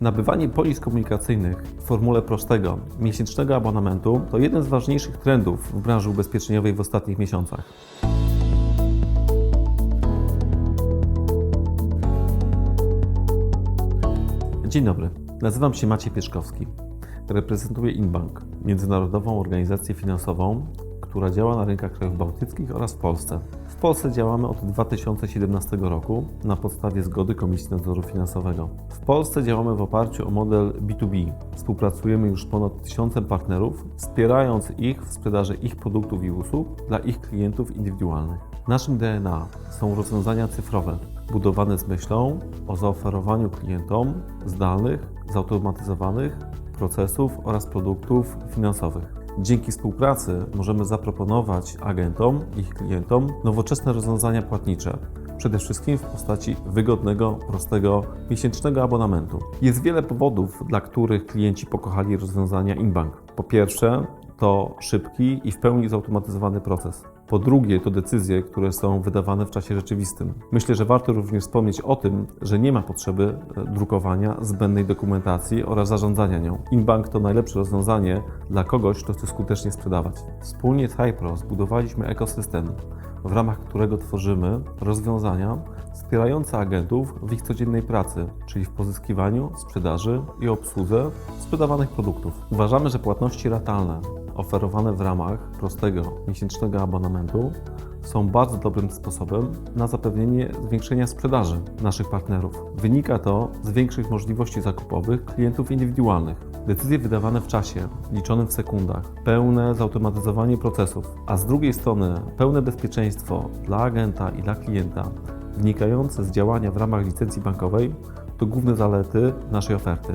Nabywanie polis komunikacyjnych w formule prostego, miesięcznego abonamentu to jeden z ważniejszych trendów w branży ubezpieczeniowej w ostatnich miesiącach. Dzień dobry, nazywam się Maciej Pieczkowski. Reprezentuję Inbank, międzynarodową organizację finansową, która działa na rynkach krajów bałtyckich oraz w Polsce. W Polsce działamy od 2017 roku na podstawie zgody Komisji Nadzoru Finansowego. W Polsce działamy w oparciu o model B2B. Współpracujemy już z ponad tysiącem partnerów, wspierając ich w sprzedaży ich produktów i usług dla ich klientów indywidualnych. Naszym DNA są rozwiązania cyfrowe, budowane z myślą o zaoferowaniu klientom zdalnych, zautomatyzowanych procesów oraz produktów finansowych. Dzięki współpracy możemy zaproponować agentom ich klientom nowoczesne rozwiązania płatnicze, przede wszystkim w postaci wygodnego, prostego, miesięcznego abonamentu. Jest wiele powodów, dla których klienci pokochali rozwiązania InBank. Po pierwsze, to szybki i w pełni zautomatyzowany proces. Po drugie, to decyzje, które są wydawane w czasie rzeczywistym. Myślę, że warto również wspomnieć o tym, że nie ma potrzeby e, drukowania zbędnej dokumentacji oraz zarządzania nią. InBank to najlepsze rozwiązanie dla kogoś, kto chce skutecznie sprzedawać. Wspólnie z Hypro zbudowaliśmy ekosystem, w ramach którego tworzymy rozwiązania wspierające agentów w ich codziennej pracy, czyli w pozyskiwaniu, sprzedaży i obsłudze sprzedawanych produktów. Uważamy, że płatności ratalne oferowane w ramach prostego miesięcznego abonamentu są bardzo dobrym sposobem na zapewnienie zwiększenia sprzedaży naszych partnerów. Wynika to z większych możliwości zakupowych klientów indywidualnych. Decyzje wydawane w czasie, liczonym w sekundach, pełne zautomatyzowanie procesów, a z drugiej strony pełne bezpieczeństwo dla agenta i dla klienta wynikające z działania w ramach licencji bankowej to główne zalety naszej oferty.